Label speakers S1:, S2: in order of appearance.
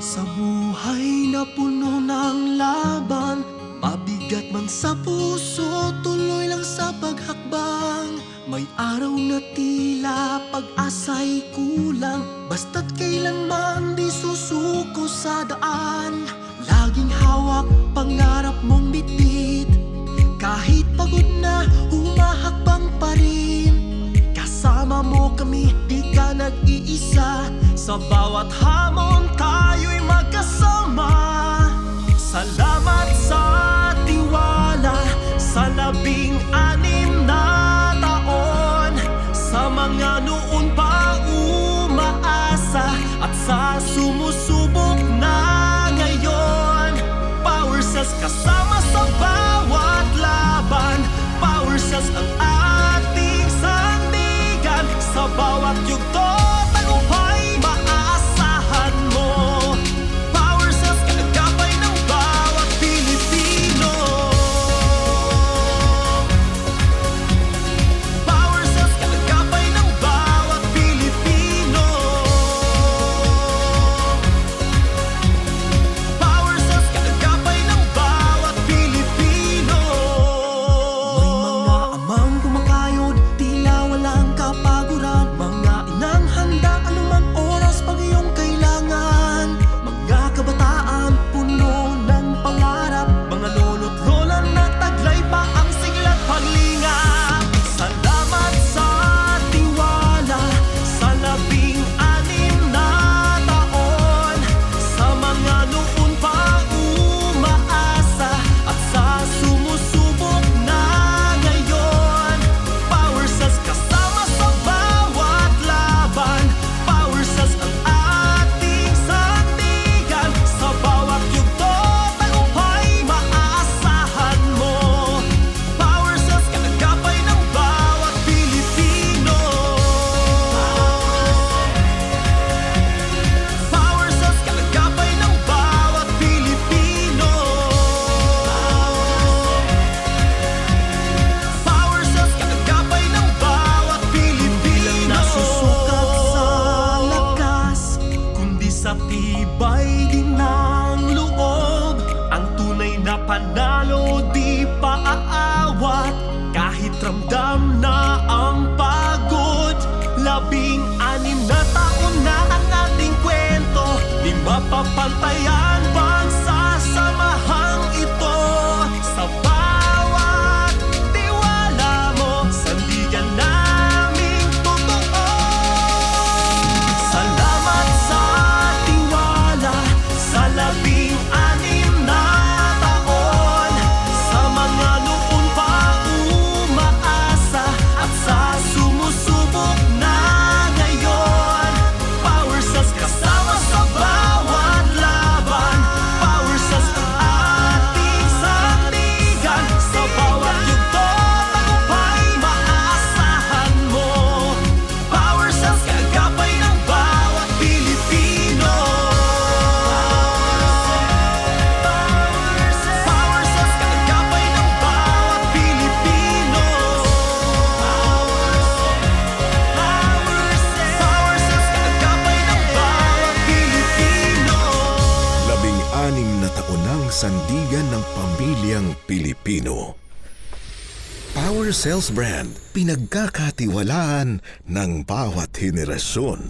S1: Sa buhay na puno ng laban Mabigat man sa puso Tuloy lang sa paghakbang. May araw na tila Pag-asa'y kulang Basta't kailanman Di susuko sa daan. Laging hawak Pangarap mong bitbit Kahit pagod na Humahakbang pa rin. Kasama mo kami Di ka nag-iisa Sa bawat hamon tayo kasama. Salamat sa tiwala Sa labing anim na taon. Sa mga noon pa umaasa At sa sumusubo palo di pa aawat Kahit ramdam na ang pagod. Labing anim na taon na ang ating kwento Di mapapantayan
S2: sandigan ng pamilyang Pilipino. Power Cells Brand, pinagkakatiwalaan ng bawat henerasyon.